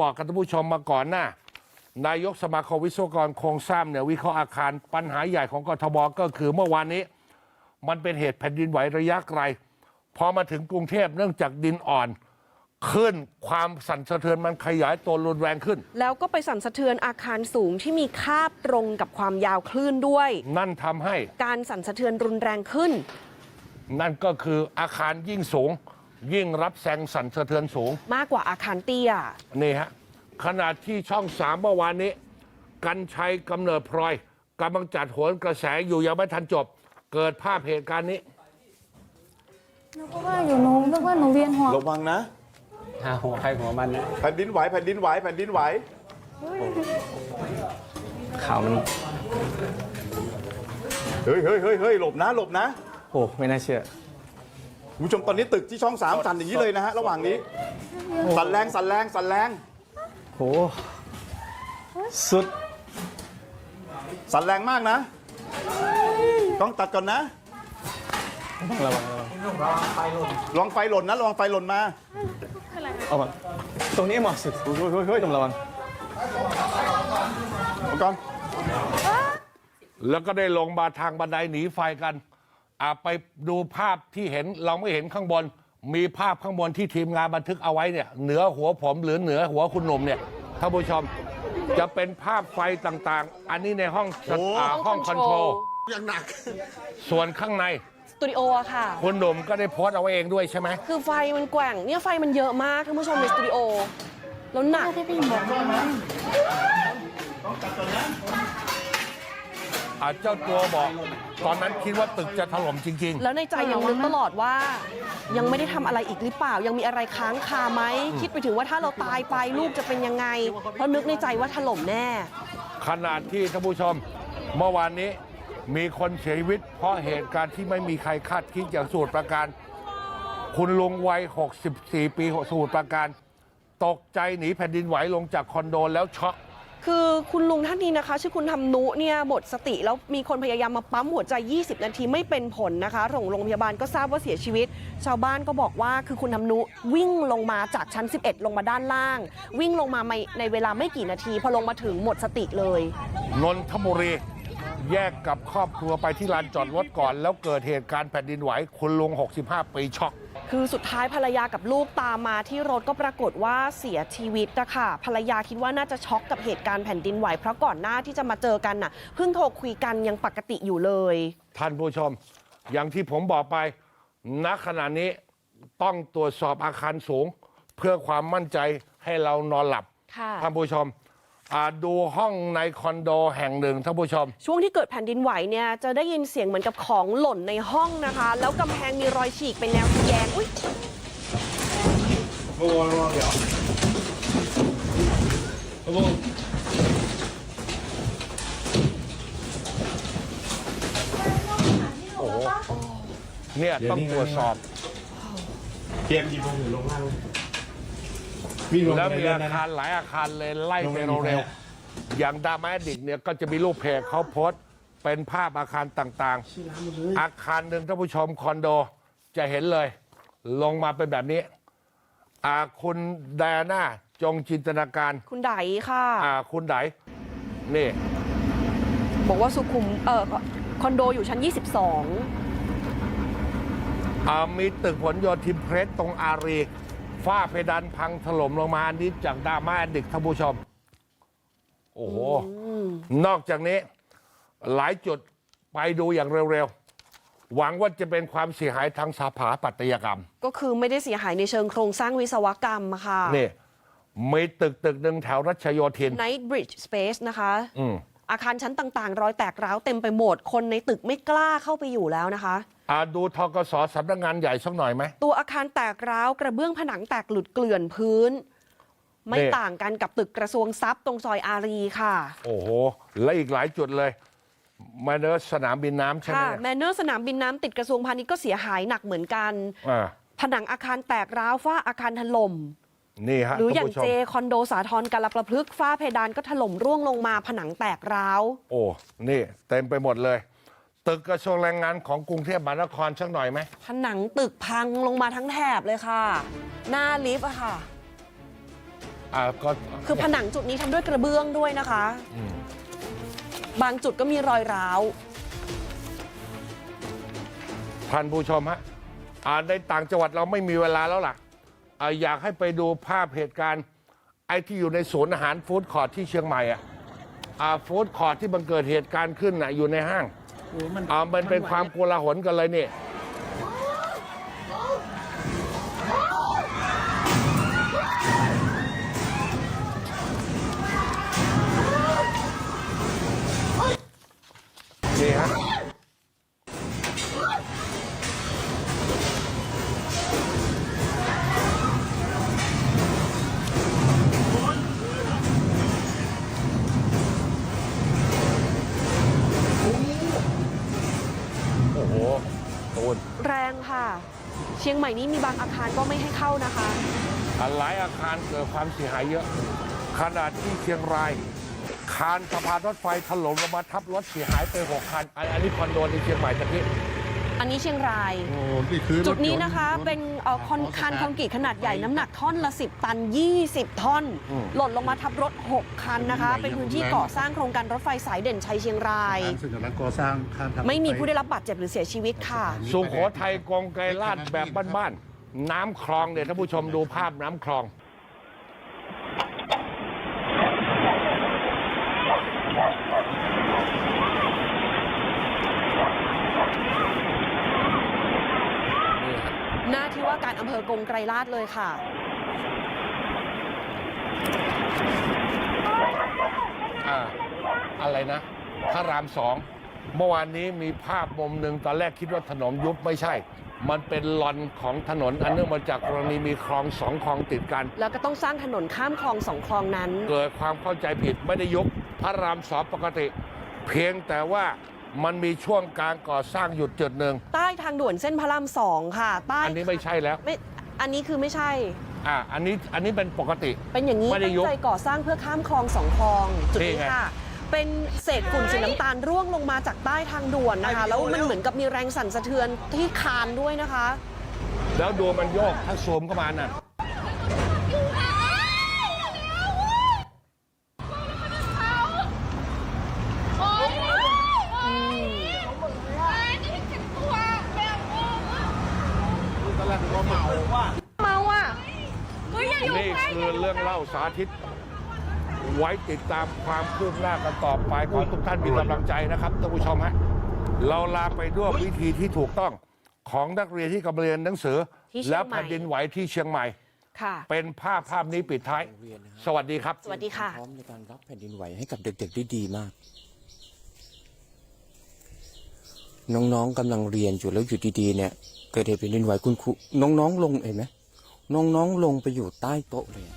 บอกกับท่านผู้ชมมาก่อนหน้านายกสมาคมวิศวกรโครงสร้างเนี่ยวิเคราะห์อาคารปัญหาใหญ่ของกทมก็คือเมื่อวานนี้ มันเป็นเหตุแผ่นดินไหวระยะไกลพอมาถึงกรุงเทพเนื่องจากดินอ่อนขึ้นความสั่นสะเทือนมันขยายตัวรุนแรงขึ้น แล้วก็ไปสั่นสะเทือนอาคารสูงที่มีคาบตรงกับความยาวคลื่นด้วย นั่นทำให้การสั่นสะเทือนรุนแรงขึ้น นั่นก็คืออาคารยิ่งสูง ยิ่งรับแสงสั่นสะเทือนสูง มากกว่าอาคารเตี้ย นี่ฮะขณะที่ช่องสามเมื่อวานนี้ กันชัยกำเนิดพลอยกำลังจัดโหนกระแสอยู่ยังไม่ทันจบ เกิดภาพเหตุการณ์นี้ นึกว่าอยู่หนูนึกว่าหนูเวียนหัวระวังนะหาหัวใครหัวมันนะแผ่นดินไหวแผ่นดินไหวแผ่นดินไหวข่าวมันเฮ้ยเฮ้ยเฮ้ยเฮ้ยหลบนะหลบนะ โอ้ไม่น่าเชื่อ คุณผู้ชมตอนนี้ตึกที่ช่องสามสั่นอย่างนี้เลยนะฮะระหว่างนี้ สั่นแรงสั่นแรงสั่นแรงโหสุด สั่นแรงมากนะ ต้องตัดก่อนนะระวังระวังลองไฟหล่นนะลองไฟหล่นมาเอามาตรงนี้เหมาะสุดเฮ้ยเฮ้ยเฮ้ยต้องระวังเอาก่อน แล้วก็ได้ลงมาทางบันไดหนีไฟกัน อ่าไปดูภาพที่เห็นเราไม่เห็นข้างบน มีภาพข้างบนที่ทีมงานบันทึกเอาไว้เนี่ยเหนือหัวผมหรือเหนือหัวคุณหนุ่มเนี่ยท่านผู้ชมจะเป็นภาพไฟต่างๆ อันนี้ในห้องสตอ่าห้องคอนโทรลส่วนข้างในสตูดิโออะค่ะ คุณหนุ่มก็ได้โพสต์เอาไว้เองด้วยใช่ไหมคือไฟมันแกว่งเนี่ยไฟมันเยอะมากท่านผู้ชมในสตูดิโอแล้วหนักที่พี่บ อกว่าอ่าเจ้าตัวบอก ตอนนั้นคิดว่าตึกจะถล่มจริงแล้วในใจยังนึกตลอดว่า ยังไม่ได้ทำอะไรอีกหรือเปล่า ยังมีอะไรค้างคาไหม คิดไปถึงว่าถ้าเราตายไปลูกจะเป็นยังไง เพราะนึกในใจว่าถล่มแน่ๆขนาดที่ท่านผู้ชมเมื่อวานนี้มีคนเสียชีวิต เพราะเหตุการณ์ที่ไม่มีใครคาดคิดอย่างสมุทรปราการ คุณลุงวัย 64 ปีสมุทรปราการ ตกใจหนีแผ่นดินไหวลงจากคอนโดแล้วช็อก คือคุณลุงท่านนี้นะคะ ชื่อคุณทำนุเนี่ยหมดสติ แล้วมีคนพยายามมาปั๊มหัวใจ 20 นาทีไม่เป็นผลนะคะส่งโรงพยาบาลก็ทราบว่าเสียชีวิต ชาวบ้านก็บอกว่าคือคุณทำนุวิ่งลงมาจากชั้น 11 ลงมาด้านล่าง วิ่งลงมาในเวลาไม่กี่นาทีพอลงมาถึงหมดสติเลย นนทบุรี แยกกับครอบครัวไปที่ลานจอดรถก่อน แล้วเกิดเหตุการณ์แผ่นดินไหวคุณลุง 65 ปีช็อก คือสุดท้ายภรรยากับลูกตามมาที่รถก็ปรากฏว่าเสียชีวิตนะคะภรรยาคิดว่าน่าจะช็อกกับเหตุการณ์แผ่นดินไหวเพราะก่อนหน้าที่จะมาเจอกันน่ะเพิ่งโทรคุยกันยังปกติอยู่เลย ท่านผู้ชม อย่างที่ผมบอกไปณขณะนี้ต้องตรวจสอบอาคารสูง เพื่อความมั่นใจให้เรานอนหลับค่ะ ท่านผู้ชม อ่าดูห้องในคอนโดแห่งหนึ่งท่านผู้ชม ช่วงที่เกิดแผ่นดินไหวเนี่ยจะได้ยินเสียงเหมือนกับของหล่นในห้องนะคะ แล้วกำแพงมีรอยฉีกเป็นแนวทะแยงอุ้ยเนี่ยต้องตรวจสอบ เตรียมหยิบมือถือลงล่าง วิ่งลงแล้วไปมีเรื่อยอาๆนะคารหลายอาคารเลยไล่ลงไปไปมีใครเร็วอะๆอย่างดามาดิกเนี่ยก็จะมีรูปเพจเขาโพสต์เป็นภาพอาคารต่างๆ อาคารหนึ่งท่านผู้ชมคอนโดจะเห็นเลย ลงมาเป็นแบบนี้อาคุณไดอาน่าจงจินตนาการคุณไดค่ะ อ่าคุณไดนี่ บอกว่าสุขุมเออคอนโดอยู่ชั้น 22 อ่ามีตึกผลโยธินเพรสตรงอารี ฝ้าเพดานพังถล่มลงมาอันนี้จากดราม่าเด็กท่านผู้ชม โอ้โห นอกจากนี้ หลายจุดไปดูอย่างเร็วๆ หวังว่าจะเป็นความเสียหายทางสถาปัตยกรรม ก็คือไม่ได้เสียหายในเชิงโครงสร้างวิศวกรรมอะค่ะนี่มีตึกตึกหนึ่งแถวรัชโยธิน Night Bridge Space นะคะอืมอาคารชั้นต่างๆ รอยแตกร้าวเต็มไปหมด คนในตึกไม่กล้าเข้าไปอยู่แล้วนะคะ อ่าดูทกสสำนักงานใหญ่สักหน่อยไหม ตัวอาคารแตกร้าวกระเบื้องผนังแตกหลุดเกลื่อนพื้น ไม่นี่ ต่างกันกับตึกกระทรวงทรัพย์ตรงซอยอารีค่ะโอ้โห และอีกหลายจุดเลยมาเนอสนามบินน้ำใช่ไหมค่ะเนี่ยแมนเนอร์สนามบินน้ำติดกระทรวงพาณิชย์ก็เสียหายหนักเหมือนกัน อ่าผนังอาคารแตกร้าวฝ้าอาคารถล่ม นี่ฮะหรืออท่าย่านงผู้ชม เจคอนโดสาทรกาลประพฤกษ์ฝ้าเพดานก็ถล่มร่วงลงมาผนังแตกร้าว โอ้ นี่ เต็มไปหมดเลย ตึกกระทรวงแรงงานของกรุงเทพมหานครสักหน่อยไหมผนังตึกพังลงมาทั้งแถบเลยค่ะ หน้าลิฟต์อะค่ะ อ่าก็คือผนังจุดนี้ทำด้วยกระเบื้องด้วยนะคะ อืมบางจุดก็มีรอยร้าว ท่านผู้ชมฮะอ่าในต่างจังหวัดเราไม่มีเวลาแล้วล่ะอ่าอยากให้ไปดูภาพเหตุการณ์ ไอ้ที่อยู่ในศูนย์อาหารฟู้ดคอร์ทที่เชียงใหม่อะอ่าฟู้ดคอร์ทที่มันเกิดเหตุการณ์ขึ้นน่ะอยู่ในห้าง อ่ามันเป็นความโกลาหลกันเลยนี่นี่ ค่ะ เชียงใหม่นี้มีบางอาคารก็ไม่ให้เข้านะคะ หลายอาคารเกิดความเสียหายเยอะ ขนาดที่เชียงราย คานสะพานรถไฟถล่มลงมาทับรถเสียหายไปหกคัน อันนนี้คอนโดในเชียงใหม่ตะกี้ อันนี้เชียงราย โอ้นี่คือจุดนี้นะคะเป็นเอ่อคอนคานคอนกรีตขนาดใหญ่น้ำหนักท่อนละ 10 ตัน 20 ท่อน อืมหล่นลงมาทับรถ 6 คันนะคะ เป็นพื้นที่ก่อสร้างโครงการรถไฟสายเด่นชัยเชียงรายการซึ่งกำลังก่อสร้างข้ามทางไม่มีผู้ได้รับบาดเจ็บหรือเสียชีวิตค่ะ สุโขทัยกองไกรลาดแบบบ้านๆน้ำคลองเนี่ยท่านผู้ชมดูภาพน้ำคลอง นี่ฮะ หน้าที่ว่า การอำเภอกงไกรลาดเลยค่ะ อ่าอะไรนะพระรามสองเมื่อวานนี้มีภาพมุมหนึ่งตอนแรกคิดว่าถนนยุบไม่ใช่ มันเป็นลอนของถนนอันเนื่องมาจากกรณีมีคลองสองคลองติดกัน แล้วก็ต้องสร้างถนนข้ามคลองสองคลองนั้น เกิดความเข้าใจผิดไม่ได้ยุบพระรามสองปกติ เพียงแต่ว่ามันมีช่วงการก่อสร้างหยุดจุดหนึ่งใต้ทางด่วนเส้นพระรามสองค่ะใต้อันนี้ไม่ใช่แล้ว ไม่ อันนี้คือไม่ใช่ อ่าอันนี้อันนี้เป็นปกติ เป็นอย่างนี้ไม่ได้ตั้ยุงบใจก่อสร้างเพื่อข้ามคลองสองคลอง จุดนี่นี้ไง ค่ะ เป็นเศษฝุ่นสีน้ำตาลร่วงลงมาจากใต้ทางด่วนนะคะ แล้วมันเหมือนกับมีแรงสั่นสะเทือนที่คานด้วยนะคะ แล้วดูมันโยกถ้าซูมเข้ามาน่ะ เมาอะ นี่คือเรื่องเล่าสาธิต ไว้ติดตามความคืบหน้ากันต่อไปขอให้ทุกท่านมีกำลังใจนะครับท่านผู้ชมฮะเราลาไปด้วยวิธีที่ถูกต้องของนักเรียนที่กำลังเรียนหนังสือ ที่เชียงใหม่ แล้วแผ่นดินไหวที่เชียงใหม่ ค่ะ เป็นภาพภาพนี้ปิดท้าย สวัสดีครับ สวัสดีค่ะ พร้อมในการรับแผ่นดินไหวให้กับเด็กๆได้ดีมาก น้องๆกำลังเรียนอยู่แล้วอยู่ดีๆเนี่ย เกิดเหตุแผ่นดินไหวคุณครูน้องๆลงเห็นไหม น้องๆลงไปอยู่ใต้โต๊ะเลย